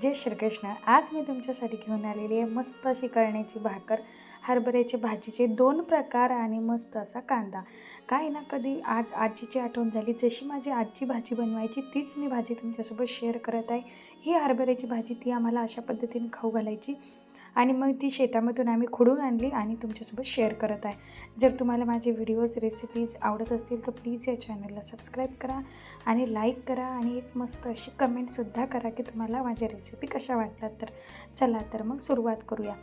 जय श्रीकृष्ण. आज मी तुमच्यासाठी घेऊन आलेली आहे मस्त अशी कळण्याची भाकर हरभऱ्याची भाजीचे दोन प्रकार आणि मस्त असा कांदा. काय ना कधी आज आजीची आठवण झाली. जशी माझी आजी भाजी बनवायची तीच मी भाजी तुमच्यासोबत शेअर करत आहे. ही हरभऱ्याची भाजी ती आम्हाला अशा पद्धतीने खाऊ घालायची. आणि मग ती शेतामधून आम्ही खुडून आणली आणि तुमच्यासोबत शेअर करत आहे. जर तुम्हाला माझे व्हिडिओज रेसिपीज आवडत असतील तर प्लीज या चॅनलला सबस्क्राईब करा आणि लाईक करा आणि एक मस्त अशी कमेंटसुद्धा करा की तुम्हाला माझ्या रेसिपी कशा वाटतात. तर चला तर मग सुरुवात करूया.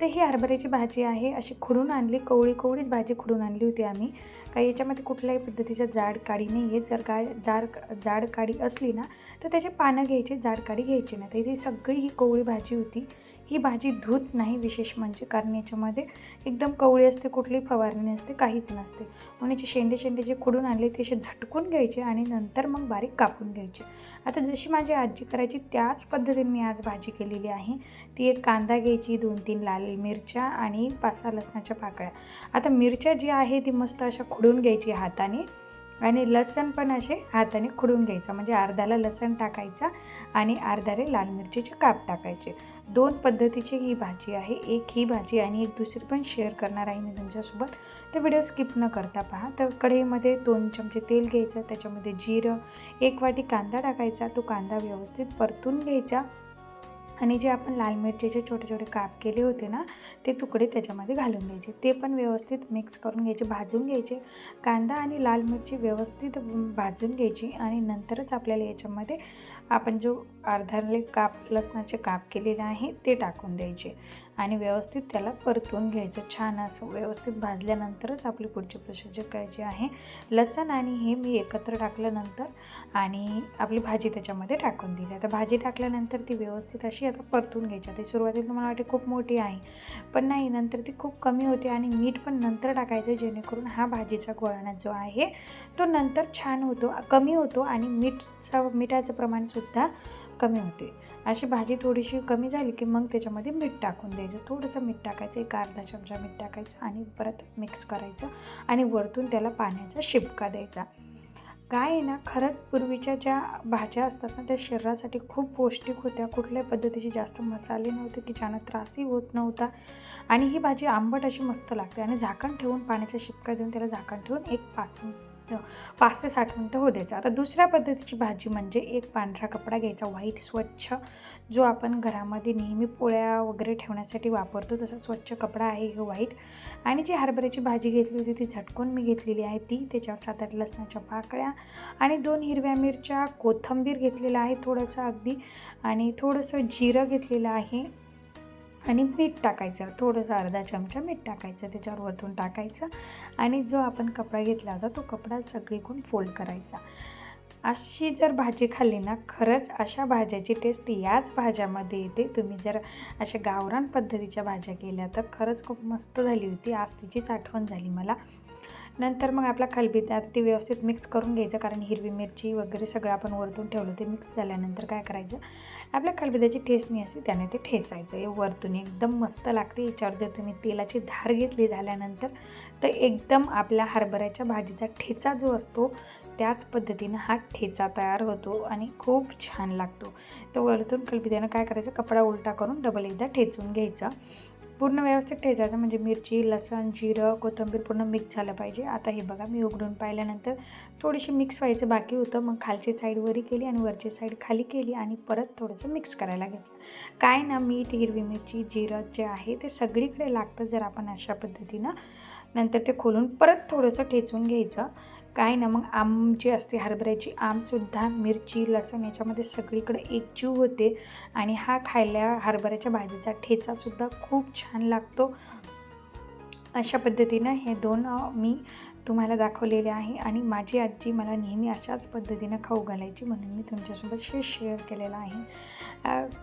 तर ही हरभऱ्याची भाजी आहे. अशी खुडून आणली कोवळी कोवळीच भाजी खुडून आणली होती आम्ही. काही याच्यामध्ये कुठल्याही पद्धतीचं जाड काडी नाही आहे जर का जाड जाड काडी असली ना तर त्याचे पानं घ्यायचे जाड काडी घ्यायची ना तर ही सगळी ही कोवळी भाजी होती. ही भाजी धूत नाही विशेष म्हणजे कारण याच्यामध्ये एकदम कवळी असते कुठली फवारणी नसते काहीच नसते. म्हणून याचे शेंडे शेंडे जे खुडून आणले ते असे झटकून घ्यायचे आणि नंतर मग बारीक कापून घ्यायचे. आता जशी माझी आजी करायची त्याच पद्धतीने मी आज भाजी केलेली आहे. ती एक कांदा घ्यायची दोन तीन लाल मिरच्या आणि पाच सहा लसणाच्या पाकळ्या. आता मिरच्या जी आहे ती मस्त अशा खुडून घ्यायची हाताने आणि लसण पण असे हाताने खुडून घ्यायचा. म्हणजे अर्ध्याला लसण टाकायचा आणि अर्ध्याला लाल मिरचीचे काप टाकायचे. दोन पद्धतीची ही भाजी आहे. एक ही भाजी आणि एक दुसरी पण शेअर करणार आहे मी तुमच्यासोबत. तर व्हिडिओ स्किप न करता पहा. तर कढईमध्ये दोन चमचे तेल घ्यायचं त्याच्यामध्ये जिरं एक वाटी कांदा टाकायचा तो कांदा व्यवस्थित परतून घ्यायचा. आणि जे आपण लाल मिरचीचे छोटे छोटे काप केले होते ना ते तुकडे त्याच्यामध्ये घालून द्यायचे ते पण व्यवस्थित मिक्स करून घ्यायचे भाजून घ्यायचे. कांदा आणि लाल मिरची व्यवस्थित भाजून घ्यायची आणि नंतरच आपल्याला याच्यामध्ये आपण जो अर्धा काप लसणाचे काप केलेले आहे ते टाकून द्यायचे. आणि व्यवस्थित त्याला परतून घ्यायचं. छान असं व्यवस्थित भाजल्यानंतरच आपली पुढची प्रोसिजर करायची आहे. लसण आणि हे मी एकत्र टाकल्यानंतर आणि आपली भाजी त्याच्यामध्ये टाकून दिली. आता भाजी टाकल्यानंतर ती व्यवस्थित अशी आता परतून घ्यायची. ती सुरुवातीला मला वाटते खूप मोठी आहे. पण नाही नंतर ती खूप कमी होते आणि मीठ पण नंतर टाकायचं जेणेकरून हा भाजीचा गोळणा जो आहे तो नंतर छान होतो कमी होतो आणि मीठचा मिठाचं प्रमाणसुद्धा कमी होते. अशी भाजी थोडीशी कमी झाली की मग त्याच्यामध्ये मीठ टाकून द्यायचं. थोडंसं मीठ टाकायचं एक अर्धा चमचा मीठ टाकायचं आणि परत मिक्स करायचं आणि वरतून त्याला पाण्याचा शिपका द्यायचा. काय आहे ना खरंच पूर्वीच्या ज्या भाज्या असतात ना त्या शरीरासाठी खूप पौष्टिक होत्या. कुठल्याही पद्धतीचे जास्त मसाले नव्हते की ज्यानं त्रासही होत नव्हता. आणि ही भाजी आंबट अशी मस्त लागते आणि झाकण ठेवून पाण्याचा शिपका देऊन त्याला झाकण ठेवून एक पाच पाच ते साठ मिनटं होऊ द्यायचं. आता दुसऱ्या पद्धतीची भाजी म्हणजे एक पांढरा कपडा घ्यायचा व्हाईट स्वच्छ जो आपण घरामध्ये नेहमी पोळ्या वगैरे ठेवण्यासाठी वापरतो तसा स्वच्छ कपडा आहे हे व्हाईट आणि जी हरभऱ्याची भाजी घेतली होती ती झटकून मी घेतलेली आहे ती. त्याच्यावर सात आठ लसणाच्या पाकळ्या आणि दोन हिरव्या मिरच्या कोथंबीर घेतलेलं आहे थोडंसं अगदी. आणि थोडंसं जिरं घेतलेलं आहे. आणि मीठ टाकायचं. थोडंसं अर्धा चमचा मीठ टाकायचं त्याच्यावर वरतून टाकायचं आणि जो आपण कपडा घेतला होता तो कपडा सगळीकडून फोल्ड करायचा. अशी जर भाजी खाल्ली ना खरंच अशा भाज्याची टेस्ट याच भाज्यामध्ये येते. तुम्ही जर अशा गावरान पद्धतीच्या भाज्या केल्या तर खरंच खूप मस्त झाली होती. आज तिचीच आठवण झाली मला. नंतर मग आपला खलबी त्यात ते व्यवस्थित मिक्स करून घ्यायचं कारण हिरवी मिरची वगैरे सगळं आपण वरतून ठेवलं ते मिक्स झाल्यानंतर काय करायचं आपल्या खलबिद्याची ठेचणी असते त्याने ते ठेचायचं. हे वरतून एकदम मस्त लागते याच्यावर जर तुम्ही तेलाची धार घेतली झाल्यानंतर तर एकदम आपल्या हरभऱ्याच्या भाजीचा ठेचा जो असतो त्याच पद्धतीनं हा ठेचा तयार होतो आणि खूप छान लागतो. तर वरतून खलबिद्यानं काय करायचं कपडा उलटा करून डबल एकदा ठेचून घ्यायचा. पूर्ण व्यवस्थित ठेचायचं. म्हणजे मिरची लसण जिरं कोथिंबीर पूर्ण मिक्स झालं पाहिजे. आता हे बघा मी उघडून पाहिल्यानंतर थोडीशी मिक्स व्हायचं बाकी होतं. मग खालची साईड वरी केली आणि वरची साईड खाली केली आणि परत थोडंसं मिक्स करायला घेतलं. काय ना मीठ हिरवी मिरची जिरं जे आहे ते सगळीकडे लागतं जर आपण अशा पद्धतीनं. नंतर ते खोलून परत थोडंसं ठेचून घ्यायचं. काय ना मग आम जी असते हरभऱ्याची आमसुद्धा मिरची लसण याच्यामध्ये सगळीकडे एकजीव होते. आणि हा खायला हरभऱ्याच्या भाजीचा ठेचासुद्धा खूप छान लागतो. अशा पद्धतीनं हे दोन मी तुम्हाला दाखवलेले आहे आणि माझी आजी मला नेहमी अशाच पद्धतीनं खाऊ घालायची म्हणून मी तुमच्यासोबत शे शेअर केलेलं आहे.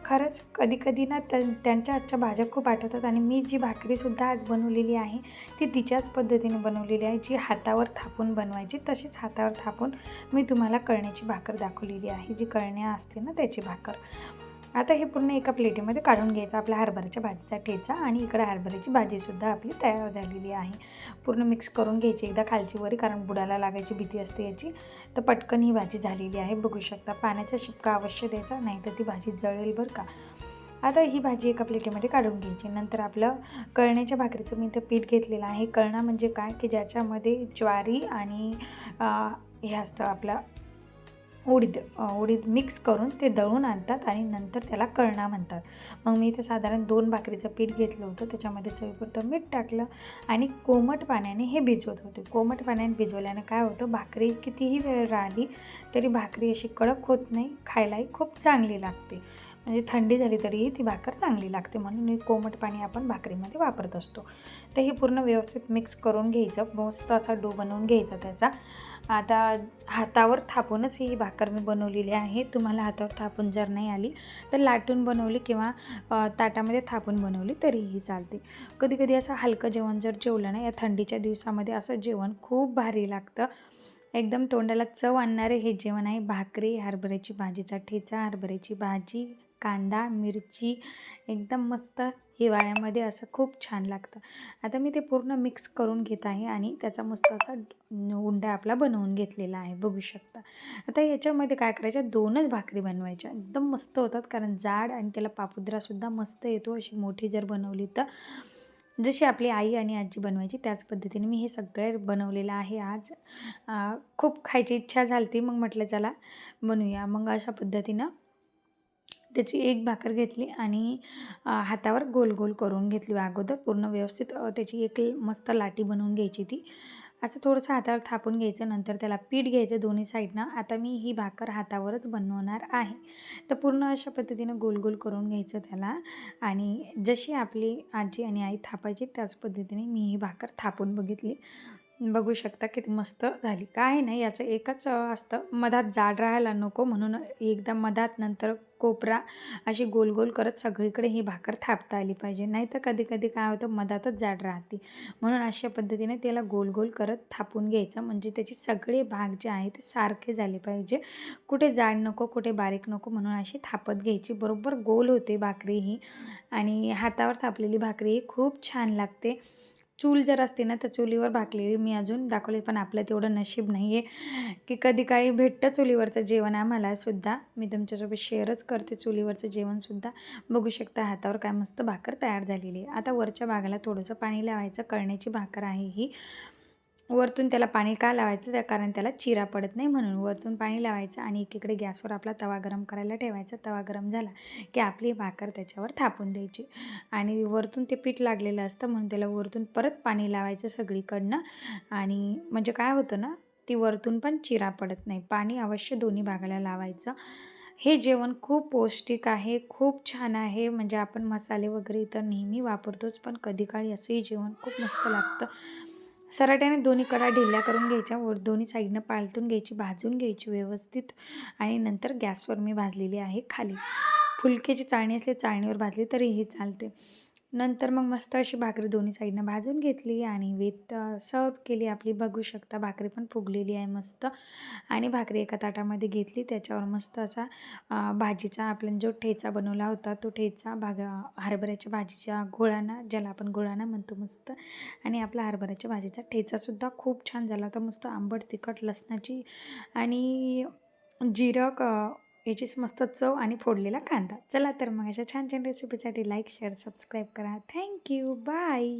खरंच कधीकधी ना त्या त्यांच्या आजच्या भाज्या खूप आठवतात आणि मी जी भाकरीसुद्धा आज बनवलेली आहे ती तिच्याच पद्धतीने बनवलेली आहे. जी हातावर थापून बनवायची तशीच हातावर थापून मी तुम्हाला कळण्याची भाकर दाखवलेली आहे. जी कळण्या असते ना त्याची भाकर. आता हे पूर्ण एका प्लेटीमध्ये काढून घ्यायचं. आपल्या हरभऱ्याच्या भाजीचा ठेचा आणि इकडे हरभऱ्याची भाजीसुद्धा आपली तयार झालेली आहे. पूर्ण मिक्स करून घ्यायची. एकदा खालची वरी कारण बुडाला लागायची भीती असते याची. तर पटकन ही भाजी झालेली आहे. बघू शकता पाण्याचा शिपका अवश्य द्यायचा नाही तर ती भाजी जळेल बरं का. आता ही भाजी एका प्लेटीमध्ये काढून घ्यायची. नंतर आपलं कळण्याच्या भाकरीचं मी इथं पीठ घेतलेलं आहे. कळणा म्हणजे काय? की ज्याच्यामध्ये ज्वारी आणि हे असतं आपलं उडीद उडीद मिक्स करून ते दळून आणतात आणि नंतर त्याला कळणा म्हणतात. मग मी इथे साधारण दोन भाकरीचं पीठ घेतलं होतं. त्याच्यामध्ये चवीपुरतं मीठ टाकलं आणि कोमट पाण्याने हे भिजवत होते. कोमट पाण्याने भिजवल्यानं काय होतं? भाकरी कितीही वेळ राहिली तरी भाकरी अशी कडक होत नाही खायलाही खूप चांगली लागते. म्हणजे थंडी झाली तरीही ती भाकर चांगली लागते. म्हणून कोमट पाणी आपण भाकरीमध्ये वापरत असतो. तर हे पूर्ण व्यवस्थित मिक्स करून घ्यायचं. मस्त असा डो बनवून घ्यायचा त्याचा. आता हातावर थापूनच ही भाकर मी बनवलेली आहे. तुम्हाला हातावर थापून जर नाही आली तर लाटून बनवली किंवा ताटामध्ये थापून बनवली तरीही चालते. कधी कधी असं हलकं जेवण जर जेवलं ना या थंडीच्या दिवसामध्ये असं जेवण खूप भारी लागतं. एकदम तोंडाला चव आणणारे हे जेवण आहे भाकरी हरभऱ्याची भाजीचा ठेचा हरभऱ्याची भाजी कांदा मिरची एकदम मस्त हिवाळ्यामध्ये असं खूप छान लागतं. आता मी ते पूर्ण मिक्स करून घेत आहे आणि त्याचा मस्त असा उंडा आपला बनवून घेतलेला आहे. बघू शकता. आता याच्यामध्ये काय करायच्या दोनच भाकरी बनवायच्या. एकदम मस्त होतात कारण जाड आणि त्याला पापुद्रासुद्धा मस्त येतो. अशी मोठी जर बनवली तर. जशी आपली आई आणि आजी बनवायची त्याच पद्धतीने मी हे सगळे बनवलेलं आहे आज. खूप खायची इच्छा झाली ती मग म्हटलं चला बनवूया मग अशा पद्धतीनं त्याची एक भाकर घेतली आणि हातावर गोल गोल करून घेतली अगोदर. पूर्ण व्यवस्थित त्याची एक मस्त लाटी बनवून घ्यायची ती. असं थोडंसं हातावर थापून घ्यायचं नंतर त्याला पीठ घ्यायचं दोन्ही साईडनं. आता मी ही भाकर हातावरच बनवणार आहे. तर पूर्ण अशा पद्धतीनं गोल गोल करून घ्यायचं त्याला. आणि जशी आपली आजी आणि आई थापायची त्याच पद्धतीने मी ही भाकर थापून बघितली. बघू शकता किती मस्त झाली. काय नाही याचं एकच असतं मधात जाड राहायला नको म्हणून एकदा मधात नंतर कोपरा अशी गोल गोल करत सगळीकडे ही भाकर थापता आली पाहिजे. नाही तर कधी कधी काय होतं मधातच जाड राहते. म्हणून अशा पद्धतीने त्याला गोल गोल करत थापून घ्यायचं. म्हणजे त्याचे सगळे भाग जे आहे ते सारखे झाले पाहिजे. कुठे जाड नको कुठे बारीक नको म्हणून अशी थापत घ्यायची. बरोबर गोल होते भाकरी ही. आणि हातावर थापलेली भाकरी ही खूप छान लागते. चूल जर असते ना तर चुलीवर भाकलेली मी अजून दाखवली पण आपलं तेवढं नशीब नाही आहे की कधी काळी भेटतं चुलीवरचं जेवण आम्हालासुद्धा मी तुमच्यासोबत शेअरच करते चुलीवरचं जेवणसुद्धा बघू शकता हातावर काय मस्त भाकर तयार झालेली आहे. आता वरच्या भागाला थोडंसं पाणी लावायचं. कळण्याची भाकर आहे ही. वरतून त्याला पाणी का लावायचं? त्या कारण त्याला चिरा पडत नाही म्हणून. वरतून पाणी लावायचं आणि एकीकडे गॅसवर आपला तवा गरम करायला ठेवायचा. तवा गरम झाला की आपली भाकर त्याच्यावर थापून द्यायची. आणि वरतून ते पीठ लागलेलं असतं म्हणून त्याला वरतून परत पाणी लावायचं सगळीकडनं. आणि म्हणजे काय होतं ना ती वरतून पण चिरा पडत नाही. पाणी अवश्य दोन्ही भागाला लावायचं. हे जेवण खूप पौष्टिक आहे खूप छान आहे. म्हणजे आपण मसाले वगैरे तर नेहमी वापरतोच पण कधी काळी असंही जेवण खूप मस्त लागतं. सराट्याने दोन्ही कडा ढिल्या करून घ्यायच्या. वर दोन्ही साईडनं पालटून घ्यायची भाजून घ्यायची व्यवस्थित. आणि नंतर गॅसवर मी भाजलेली आहे खाली. फुलक्याची चाळणी असली चाळणीवर भाजली तरीही चालते. नंतर मग मस्त अशी भाकरी दोन्ही साईडनं भाजून घेतली आणि वेत सर्व केली आपली. बघू शकता भाकरी पण फुगलेली आहे मस्त. आणि भाकरी एका ताटामध्ये घेतली. त्याच्यावर मस्त असा भाजीचा आपण जो ठेचा बनवला होता तो ठेचा भागा हरभऱ्याच्या भाजीच्या गोळाना ज्याला आपण गोळाना म्हणतो मस्त. आणि आपला हरभऱ्याच्या भाजीचा ठेचासुद्धा खूप छान झाला होता. मस्त आंबट तिखट लसणाची आणि जिरं याचीच मस्त चव आणि फोडलेला कांदा. चला तर मग अशा छान छान रेसिपीसाठी लाईक शेअर सबस्क्राईब करा. Thank you bye